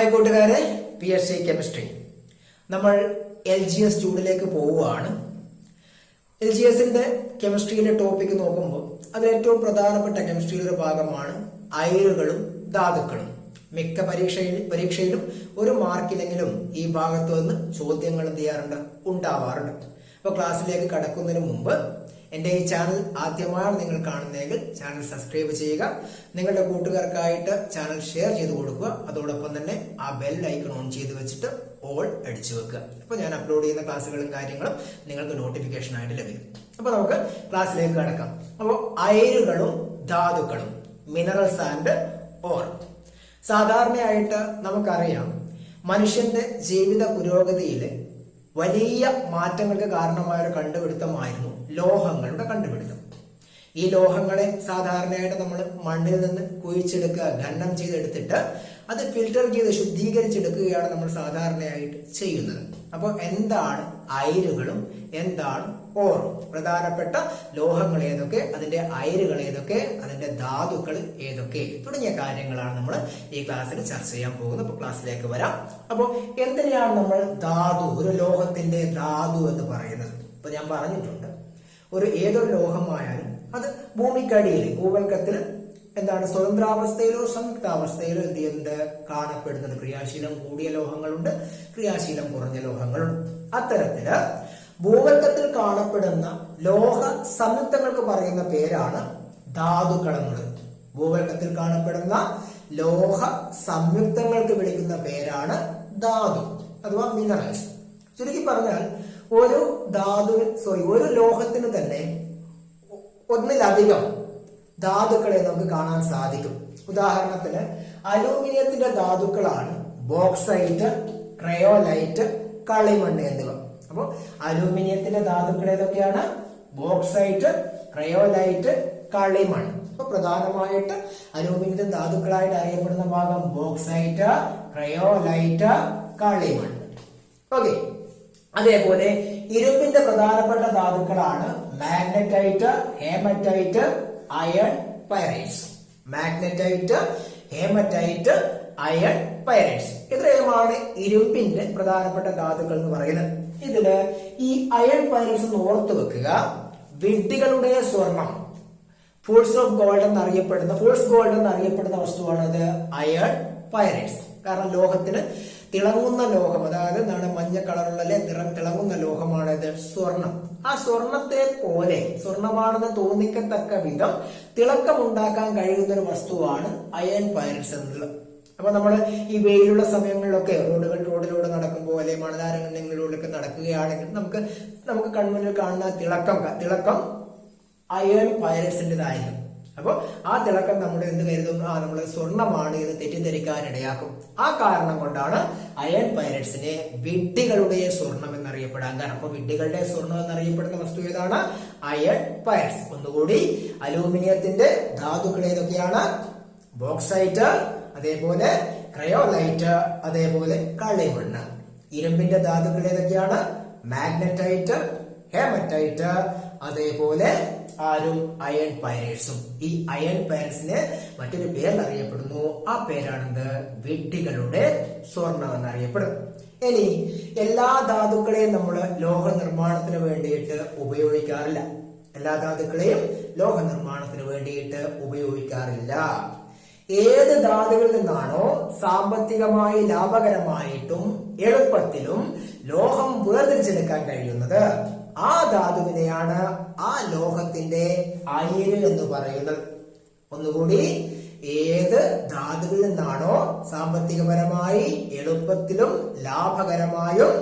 Hi കൂട്ടുകാരെ P S C chemistry നമ്മൾ L G S ചൂടിലേക്ക് പോവുകയാണ്. എൽ ജി എസിന്റെ കെമിസ്ട്രിയിലെ ടോപ്പിക്ക് നോക്കുമ്പോൾ അതിൽ ഏറ്റവും പ്രധാനപ്പെട്ട കെമിസ്ട്രിയുടെ ഒരു ഭാഗമാണ് അയലുകളും ധാതുക്കളും. മിക്ക പരീക്ഷയിൽ പരീക്ഷയിലും ഒരു മാർക്കിലെങ്കിലും ഈ ഭാഗത്തു നിന്ന് ചോദ്യങ്ങൾ എന്ത് ചെയ്യാറുണ്ട്? ഉണ്ടാവാറുണ്ട്. അപ്പോൾ ക്ലാസ്സിലേക്ക് കടക്കുന്നതിന് മുമ്പ് എന്റെ ഈ ചാനൽ ആദ്യമായാണ് നിങ്ങൾ കാണുന്നതെങ്കിൽ ചാനൽ സബ്സ്ക്രൈബ് ചെയ്യുക. നിങ്ങളുടെ കൂട്ടുകാർക്കായിട്ട് ചാനൽ ഷെയർ ചെയ്ത് കൊടുക്കുക. അതോടൊപ്പം തന്നെ ആ ബെൽ ഐക്കൺ ഓൺ ചെയ്ത് വെച്ചിട്ട് ഓൾ അടിച്ചു വെക്കുക. അപ്പോൾ ഞാൻ അപ്ലോഡ് ചെയ്യുന്ന ക്ലാസ്സുകളും കാര്യങ്ങളും നിങ്ങൾക്ക് നോട്ടിഫിക്കേഷൻ ആയിട്ട് ലഭിക്കും. അപ്പോൾ നമുക്ക് ക്ലാസ്സിലേക്ക് കടക്കാം. അപ്പോൾ അയരുകളും ധാതുക്കളും മിനറൽസ് ആൻഡ് ഓർ സാധാരണയായിട്ട് നമുക്കറിയാം മനുഷ്യന്റെ ജീവിത പുരോഗതിയിൽ വലിയ മാറ്റങ്ങൾക്ക് കാരണമായ ഒരു കണ്ടുപിടുത്തമായിരുന്നു ലോഹങ്ങളുടെ കണ്ടുപിടുത്തം. ഈ ലോഹങ്ങളെ സാധാരണയായിട്ട് നമ്മൾ മണ്ണിൽ നിന്ന് കുഴിച്ചെടുക്കുക ഖനനം ചെയ്തെടുത്തിട്ട് അത് ഫിൽട്ടർ ചെയ്ത് ശുദ്ധീകരിച്ചെടുക്കുകയാണ് നമ്മൾ സാധാരണയായിട്ട് ചെയ്യുന്നത്. അപ്പോൾ എന്താണ് അയിരുകളും എന്താണ് ഓറും പ്രധാനപ്പെട്ട ലോഹങ്ങൾ ഏതൊക്കെ അതിന്റെ അയരുകൾ ഏതൊക്കെ അതിന്റെ ധാതുക്കൾ ഏതൊക്കെ തുടങ്ങിയ കാര്യങ്ങളാണ് നമ്മൾ ഈ ക്ലാസ്സിൽ ചർച്ച ചെയ്യാൻ പോകുന്നത്. അപ്പോൾ ക്ലാസ്സിലേക്ക് വരാം. അപ്പോൾ എന്തിനാണ് നമ്മൾ ധാതു ഒരു ലോഹത്തിന്റെ ധാതു എന്ന് പറയുന്നത്? ഇപ്പൊ ഞാൻ പറഞ്ഞിട്ടുണ്ട്. ഒരു ഏതൊരു ലോഹമായാലും അത് ഭൂമിക്കടിയിൽ ഭൂവൽക്കത്തിൽ എന്താണ്? സ്വതന്ത്രാവസ്ഥയിലോ സംയുക്താവസ്ഥയിലോ എന്ത് ചെയ്യുന്നത് കാണപ്പെടുന്നത് ക്രിയാശീലം കൂടിയ ലോഹങ്ങളുണ്ട് ക്രിയാശീലം കുറഞ്ഞ ലോഹങ്ങളുണ്ട്. അത്തരത്തിൽ ഭൂവൽക്കത്തിൽ കാണപ്പെടുന്ന ലോഹ സംയുക്തങ്ങൾക്ക് പറയുന്ന പേരാണ് ധാതുക്കളങ്ങൾ. ഭൂവൽക്കത്തിൽ കാണപ്പെടുന്ന ലോഹ സംയുക്തങ്ങൾക്ക് വിളിക്കുന്ന പേരാണ് ധാതു അഥവാ മിനറൽസ് ചുരുക്കി പറഞ്ഞാൽ ഒരു ധാതു സോറി ഒരു ലോഹത്തിന് തന്നെ ഒന്നിലധികം ധാതുക്കളെ നമുക്ക് കാണാൻ സാധിക്കും. ഉദാഹരണത്തിന് അലൂമിനിയത്തിന്റെ ധാതുക്കളാണ് ബോക്സൈറ്റ് ക്രയോലൈറ്റ് കളിമണ്ണ് എന്നിവ. അപ്പോൾ അലൂമിനിയത്തിന്റെ ധാതുക്കൾ ഏതൊക്കെയാണ് ബോക്സൈറ്റ് ക്രയോലൈറ്റ് കളിമണ്ണ് അപ്പൊ പ്രധാനമായിട്ട് അലൂമിനിയത്തിന്റെ ധാതുക്കളായിട്ട് അറിയപ്പെടുന്ന ഭാഗം ബോക്സൈറ്റ് ക്രയോലൈറ്റ് കളിമണ്ണ് ഓക്കെ. അതേപോലെ ഇരുമ്പിന്റെ പ്രധാനപ്പെട്ട ധാതുക്കളാണ് magnetite hematite iron pyrites. Magnetite hematite iron pyrites. ഇത്രയുമാണ് ഇരുമ്പിന്റെ പ്രധാനപ്പെട്ട ധാതുക്കൾ എന്ന് പറയുന്നത്. ഇതിൽ ഈ അയൺ പൈൽസ് എന്ന് ഓർത്ത് വെക്കുക. വിഡ്ഢികളുടെ സ്വർണം. ഫോൾസ് ഓഫ് ഗോൾഡ് എന്ന് അറിയപ്പെടുന്ന ഫോൾസ് ഗോൾഡ് എന്നറിയപ്പെടുന്ന വസ്തുവാണ് ഇത് അയൺ പൈറൈറ്റ്സ് കാരണം ലോഹത്തിന് തിളങ്ങുന്ന ലോഹം അതായത് എന്താണ് മഞ്ഞ കളറുള്ള നിറം തിളങ്ങുന്ന ലോഹമാണ് ഇത് സ്വർണം. ആ സ്വർണത്തെ പോലെ സ്വർണമാണെന്ന് തോന്നിക്കത്തക്ക വിധം തിളക്കമുണ്ടാക്കാൻ കഴിയുന്ന ഒരു വസ്തുവാണ് അയൺ പൈററ്റ്സ് എന്നുള്ളത്. അപ്പൊ നമ്മൾ ഈ വെയിലുള്ള സമയങ്ങളിലൊക്കെ റോഡുകൾ റോഡിലൂടെ നടക്കുമ്പോൾ അല്ലെങ്കിൽ മണലാരങ്ങളിലൂടെയൊക്കെ നടക്കുകയാണെങ്കിൽ നമുക്ക് നമുക്ക് കൺമുന്നിൽ കാണുന്ന തിളക്കം തിളക്കം അയൺ പൈററ്റ്സിന്റെതായിരിക്കും അപ്പോൾ ആ തിളക്കം നമ്മുടെ എന്ത് കരുതും? ആ നമ്മൾ സ്വർണമാണ് എന്ന് തെറ്റിദ്ധരിക്കാനിടയാക്കും ആ കാരണം കൊണ്ടാണ് അയൺ പൈററ്റ്സിനെ വിഡ്ഢികളുടെ സ്വർണം എന്നറിയപ്പെടാൻ കാരണം. അപ്പോൾ വിഡ്ഢികളുടെ സ്വർണം എന്നറിയപ്പെടുന്ന വസ്തു ഏതാണ്? അയൺ പൈററ്റ്സ് ഒന്നുകൂടി അലൂമിനിയത്തിന്റെ ധാതുക്കൾ ഏതൊക്കെയാണ്? ബോക്സൈറ്റ് അതേപോലെ ക്രയോലൈറ്റ് അതേപോലെ കളിമണ്ണ്. ഇരുമ്പിന്റെ ധാതുക്കൾ ഏതൊക്കെയാണ്? മാഗ്നറ്റൈറ്റ് ഹേമറ്റൈറ്റ് അതേപോലെ ആരും അയൺ പൈറേറ്റ്സും ഈ അയൺ പൈറേറ്റ്സിന് മറ്റൊരു പേരിൽ അറിയപ്പെടുന്നു ആ പേരാണെന്ത്? വിഡ്ഢികളുടെ സ്വർണം എന്നറിയപ്പെടും ഇനി എല്ലാ ധാതുക്കളെയും നമ്മൾ ലോഹ നിർമ്മാണത്തിന് വേണ്ടിയിട്ട് ഉപയോഗിക്കാറില്ല. എല്ലാ ധാതുക്കളെയും ലോഹ നിർമ്മാണത്തിന് വേണ്ടിയിട്ട് ഉപയോഗിക്കാറില്ല. ഏത് ധാതുവിൽ നിന്നാണോ സാമ്പത്തികമായി ലാഭകരമായിട്ടും എളുപ്പത്തിലും ലോഹം വേർതിരിച്ചെടുക്കാൻ കഴിയുന്നത്? ആ ധാതുവിനെയാണ് ആ ലോഹത്തിന്റെ അയിര് എന്ന് പറയുന്നത്. ഒന്നുകൂടി ഏത് ധാതുവിൽ നിന്നാണോ സാമ്പത്തികപരമായി എളുപ്പത്തിലും ലാഭകരമായും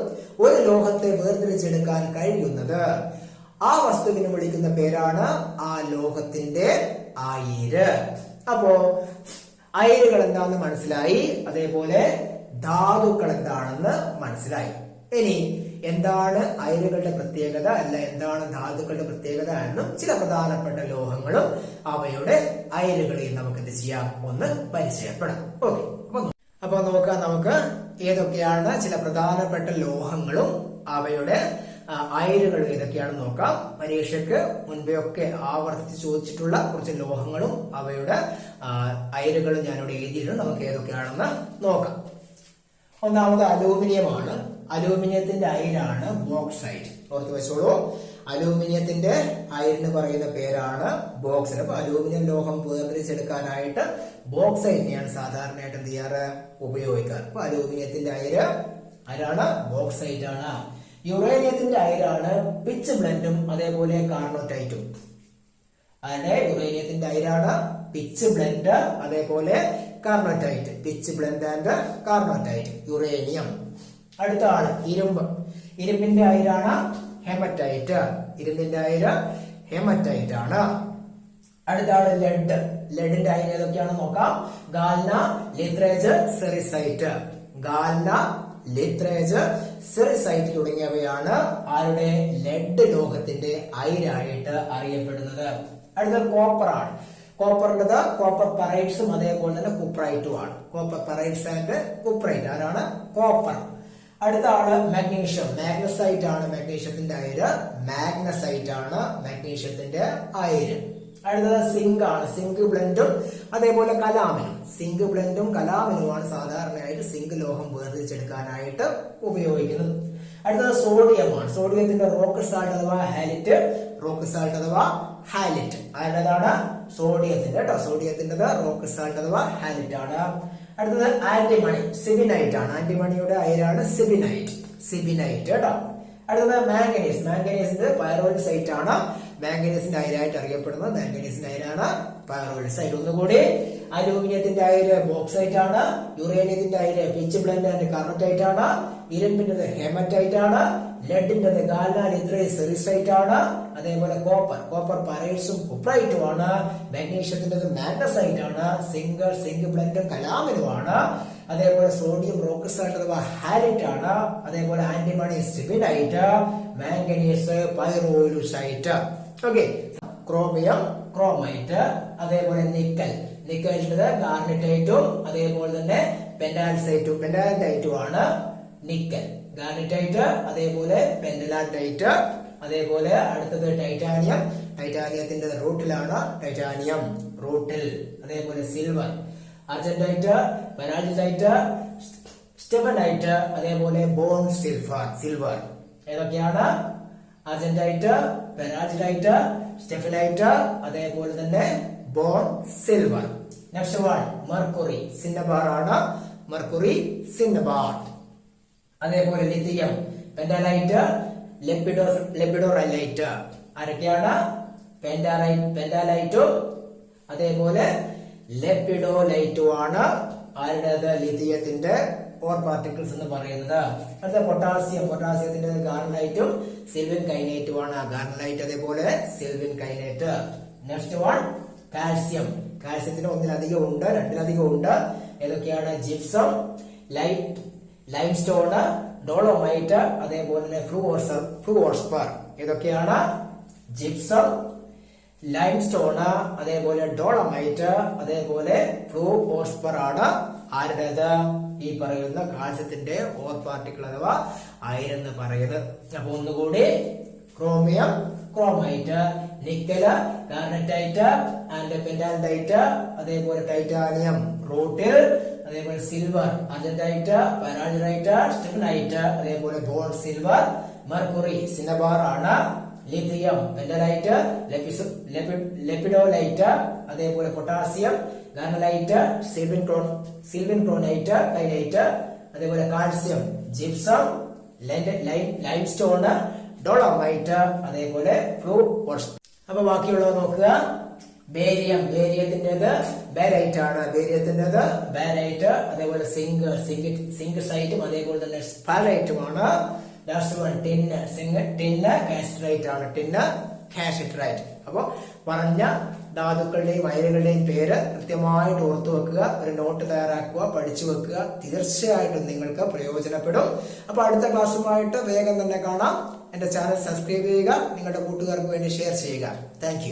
ഒരു ലോഹത്തെ വേർതിരിച്ചെടുക്കാൻ കഴിയുന്നത്? ആ വസ്തുവിനെ വിളിക്കുന്ന പേരാണ് ആ ലോഹത്തിന്റെ ആയിര് അപ്പോ അയിരുകൾ എന്താണെന്ന് മനസ്സിലായി? അതേപോലെ ധാതുക്കൾ എന്താണെന്ന് മനസ്സിലായി. ഇനി എന്താണ് അയലുകളുടെ പ്രത്യേകത? അല്ല എന്താണ് ധാതുക്കളുടെ പ്രത്യേകത എന്നും ചില പ്രധാനപ്പെട്ട ലോഹങ്ങളും അവയുടെ അയലുകളെയും നമുക്ക് എന്ത് ചെയ്യാം? ഒന്ന് പരിചയപ്പെടാം. ഓക്കെ. അപ്പൊ അപ്പൊ നോക്കാം നമുക്ക് ഏതൊക്കെയാണ് ചില പ്രധാനപ്പെട്ട ലോഹങ്ങളും അവയുടെ ആ, അയിരുകൾ ഏതൊക്കെയാണെന്ന് നോക്കാം. പരീക്ഷയ്ക്ക് മുൻപേ ഒക്കെ ആവർത്തിച്ച് ചോദിച്ചിട്ടുള്ള കുറച്ച് ലോഹങ്ങളും അവയുടെ അയലുകളും ഞാനിവിടെ എഴുതിയിട്ടുണ്ട്. നമുക്ക് ഏതൊക്കെയാണെന്ന് നോക്കാം. ഒന്നാമത് അലൂമിനിയമാണ്. അലൂമിനിയത്തിന്റെ അയിരാണ് ബോക്സൈറ്റ്. ഓർത്ത് വെച്ചോളൂ. അലൂമിനിയത്തിന്റെ അയിരിന് പറയുന്ന പേരാണ് ബോക്സൈറ്റ് അപ്പൊ അലൂമിനിയം ലോഹം വേർതിരിച്ചെടുക്കാനായിട്ട് ബോക്സൈറ്റിനെയാണ് സാധാരണയായിട്ട് എന്ത് ചെയ്യാറ്? ഉപയോഗിക്കാറ്. അപ്പൊ അലൂമിനിയത്തിന്റെ അയര് ആരാണ്? ബോക്സൈറ്റ് ആണ് യുറേനിയത്തിന്റെ അയിരാണ് പിച്ച് ബ്ലെൻഡും അതേപോലെ കാർണോറ്റൈറ്റും അതെ യുറേനിയത്തിന്റെ അയിരാണ് പിച്ച് ബ്ലെൻഡ് അതേപോലെ carnotite pitchblende and carnotite uranium. അടുത്ത ആണ് ഇരുമ്പ്. ഇരുമ്പിന്റെ അയിരാണ് ഹെമറ്റൈറ്റ്. ഇരുമ്പിന്റെ അയിര് ഹെമറ്റൈറ്റ് ആണ്. അടുത്ത ആൾ ലെഡ്. ലെഡിന്റെ അയിര് ഏതൊക്കെയാണെന്ന് നോക്കാം. ഗാൽന ലിത്രേജ് സെറിസൈറ്റ്. ഗാൽന ലിത്രേജ് സെറിസൈറ്റ് തുടങ്ങിയവയാണ് ആരുടെ? ലെഡ് ലോഹത്തിന്റെ അയിരായിട്ട് അറിയപ്പെടുന്നത്. അടുത്ത കോപ്പർ ആണ്. കോപ്പറിന്റെത് കോപ്പർ പറൈറ്റ്സും അതേപോലെ തന്നെ കുപ്രൈറ്റും ആണ്. കോപ്പർ പറൈറ്റ്സ് ആൻഡ് കുപ്രൈറ്റ് ആരാണ്? കോപ്പർ. അടുത്ത ആൾ മാഗ്നീഷ്യം. മാഗ്നസൈറ്റ് ആണ് മാഗ്നീഷ്യത്തിന്റെ അയര്. മാഗ്നസൈറ്റ് ആണ് മാഗ്നീഷ്യത്തിന്റെ അയിര്. അടുത്തത് സിങ്ക് ആണ്. സിങ്ക് ബ്ലെൻഡും അതേപോലെ കലാമിനും. സിങ്ക് ബ്ലെൻഡും കലാമിനുമാണ് സാധാരണയായിട്ട് സിങ്ക് ലോഹം വേർതിരിച്ചെടുക്കാനായിട്ട് ഉപയോഗിക്കുന്നത്. അടുത്തത് സോഡിയമാണ് സോഡിയത്തിന്റെ റോക്ക് സാൾട്ട് അഥവാ ഹാലിറ്റ് റോക്ക് സാൾട്ട് അഥവാ ഹാലിറ്റ് ആരുടേതാണ് സോഡിയത്തിന്റെ കേട്ടോ സോഡിയത്തിന്റെത് റോക്ക് സാൾട്ട് അഥവാ ഹാലിറ്റ് ആണ്. അടുത്തത് ആന്റിമണി സിബിനൈറ്റ് ആണ്. ആന്റിമണിയുടെ അയരാണ് സിബിനൈറ്റ് സിബിനൈറ്റ് കേട്ടോ അടുത്തത് മാംഗനീസ് മാംഗനീസിന്റെ പൈറോയിഡ് സൈറ്റ് ആണ്. മാംഗനീസിന്റെ അയരായിട്ട് അറിയപ്പെടുന്നത് മാംഗനീസിന്റെ അയരാണ് പൈറോയിഡ് സൈഡ് ഒന്നുകൂടി. അലൂമിനിയത്തിന്റെ അയര് ബോക്സൈറ്റ് ആണ് യുറേനിയത്തിന്റെ അയര് പിച്ച് ബ്ലെൻഡ് ആൻഡ് ആണ്. ഇരുമ്പിന്റെ ഹെമറ്റൈറ്റ് ആണ് ലെഡിന്റെത് സെറിസൈറ്റ് ആണ് അതേപോലെ കോപ്പർ. കോപ്പർ പരൈറ്റ്സും കുപ്രൈറ്റും ആണ് മാഗ്നീഷ്യത്തിന്റെത് മാഗ്നസൈറ്റ് ആണ് സിംഗിൾ സിങ്ക് ബ്ലെൻഡും കലാമിനുമാണ്. അതേപോലെ സോഡിയം റോക്ക് അഥവാ ഹാലിറ്റ് ആണ് അതേപോലെ antimony stibnite. Manganese pyrolusite okay chromium chromite അതേപോലെ നിക്കൽ നിക്കൽ ഗാർണിറ്റൈറ്റും അതേപോലെ തന്നെ പെൻഡാൽസൈറ്റും പെൻഡാലൈറ്റും ആണ് നിക്കൽ ഗാർണിറ്റൈറ്റ് അതേപോലെ പെൻഡലാറ്റൈറ്റ് അതേപോലെ അടുത്തത് ടൈറ്റാനിയം ടൈറ്റാനിയത്തിന്റെ റൂട്ടിലാണ് ടൈറ്റാനിയം റൂട്ടിൽ അതേപോലെ സിൽവർ അർജന്റൈറ്റ് പെരാജിറ്റൈറ്റ് സ്റ്റെബനൈറ്റ് അതേപോലെ ബോൺ സിൽവർ സിൽവർ ഏതൊക്കെയാണ്? അർജന്റൈറ്റ് പെരാജിറ്റൈറ്റ് സ്റ്റെഫിലൈറ്റ് അതേപോലെ തന്നെ horn silver next one mercury cinnabar ആണ് മെർക്കുറി സിന്നബാർ അതേപോലെ ലിഥിയം പെൻഡാലൈറ്റ് ലെപ്പിഡോ ലെപ്പിഡോറൈലൈറ്റ്. ആരൊക്കെയാണ്? Petalite petalite. അതേപോലെ ലെപ്പിഡോലൈറ്റും ആണ് ആരുടേത്? ലിഥിയത്തിന്റെ ഓർ പാർട്ടിക്കിൾസ് എന്ന് പറയുന്നത്. അടുത്ത പൊട്ടാസ്യം പൊട്ടാസ്യത്തിന്റെ ഗാർണലൈറ്റും സിൽവിൻ കൈനേറ്റും ആണ് ഗാർണലൈറ്റ് അതേപോലെ sylvine kainite next one calcium കാൽസ്യത്തിന് ഒന്നിലധികം ഉണ്ട് രണ്ടിലധികം ഉണ്ട്. ഏതൊക്കെയാണ്? Gypsum light limestone dolomite അതേപോലെ തന്നെ ഫ്ലൂവർസർ ഫ്ലൂവർസ്പർ ഇതൊക്കെയാണ് ജിപ്സം ലൈം സ്റ്റോണ് അതേപോലെ ഡോളമൈറ്റ് അതേപോലെ ഫ്ലൂ ഓസ്പർ ആണ്. ആരുടേത്? ഈ പറയുന്ന കാൽസ്യത്തിന്റെ ഓർ പാർട്ടിക്കിൾ അഥവാ അയർ എന്ന് പറയുന്നത് അപ്പൊ ഒന്നുകൂടി chromium chromite nickel garnierite and pentlandite അതേപോലെ ടൈറ്റാനിയം റൂട്ടിൽ അതേപോലെ സിൽവർ അർജന്റൈറ്റ് പരാജറൈറ്റ് സ്റ്റെഫനൈറ്റ് അതേപോലെ ബോൺ സിൽവർ മെർക്കുറി സിനബാർ ആണ്. ലിഥിയം പെൻഡലൈറ്റ് ലെപ്പിഡോലൈറ്റ് അതേപോലെ പൊട്ടാസ്യം ഗാനലൈറ്റ് ക്രോൺ സിൽവിൻ ക്രോണൈറ്റ് കൈനൈറ്റ് അതേപോലെ calcium gypsum limestone dolomite അതേപോലെ ഫ്ലൂ അപ്പൊ ബാക്കിയുള്ളവ നോക്കുക. ബേരിയം ബേരിയത്തിന്റെത് ബാരൈറ്റ് ആണ് ബേരിയത്തിന്റെത് ബാരൈറ്റ് അതേപോലെ സിങ്ക് സിങ്ക് സിങ്ക് സൈറ്റും അതേപോലെ തന്നെ സ്പാലൈറ്റുമാണ് last one tin zinc tin cassiterite ആണ് ടിന്ന് കാഷിട്രൈറ്റ് അപ്പോൾ പറഞ്ഞ ധാതുക്കളുടെയും അയലുകളുടെയും പേര് കൃത്യമായിട്ട് ഓർത്തു വെക്കുക ഒരു നോട്ട് തയ്യാറാക്കുക പഠിച്ചു വെക്കുക. തീർച്ചയായിട്ടും നിങ്ങൾക്ക് പ്രയോജനപ്പെടും. അപ്പോൾ അടുത്ത ക്ലാസ്സുമായിട്ട് വേഗം തന്നെ കാണാം. എന്റെ ചാനൽ സബ്സ്ക്രൈബ് ചെയ്യുക നിങ്ങളുടെ കൂട്ടുകാർക്ക് വേണ്ടി ഷെയർ ചെയ്യുക. താങ്ക്